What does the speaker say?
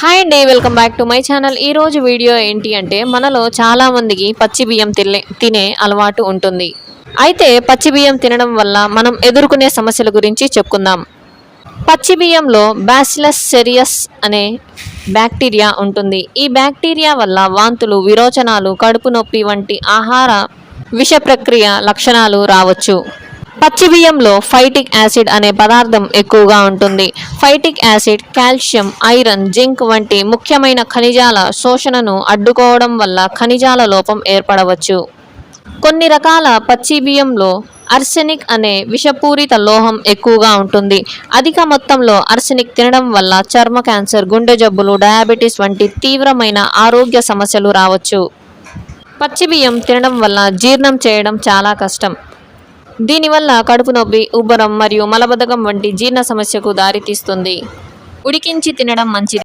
Hi అండి welcome back to my channel ఈ రోజు వీడియో ఏంటి అంటే మనలో చాలామందికి పచ్చి బియ్యం తినే తినే అలవాటు ఉంటుంది. అయితే పచ్చి బియ్యం తినడం వల్ల మనం ఎదుర్కొనే సమస్యల గురించి చెప్పుకుందాం. పచ్చి బియ్యంలో బ్యాసిలస్ సెరియస్ అనే బ్యాక్టీరియా ఉంటుంది. ఈ బ్యాక్టీరియా వల్ల వాంతులు విరోచనాలు కడుపు నొప్పి వంటి ఆహార విష ప్రక్రియ లక్షణాలు రావచ్చు. పచ్చి బియ్యంలో ఫైటిక్ యాసిడ్ అనే పదార్థం ఎక్కువగా ఉంటుంది. Phytic acid calcium iron zinc వంటి ముఖ్యమైన ఖనిజాల శోషణను అడ్డుకోవడం వల్ల ఖనిజాల లోపం ఏర్పడవచ్చు. కొన్ని రకాల పచ్చి బియ్యంలో అర్సెనిక్ అనే విషపూరిత లోహం ఎక్కువగా ఉంటుంది. అధిక మొత్తంలో అర్సెనిక్ తినడం వల్ల చర్మ క్యాన్సర్ గుండె జబ్బులు డయాబెటీస్ వంటి తీవ్రమైన ఆరోగ్య సమస్యలు రావచ్చు. పచ్చి బియ్యం తినడం వల్ల జీర్ణం చేయడం చాలా కష్టం. దీనివల్ల కడుపు నొప్పి ఉబ్బరం మరియు మలబద్ధకం వంటి జీర్ణ సమస్యకు దారితీస్తుంది. ఉడికించి తినడం మంచిది.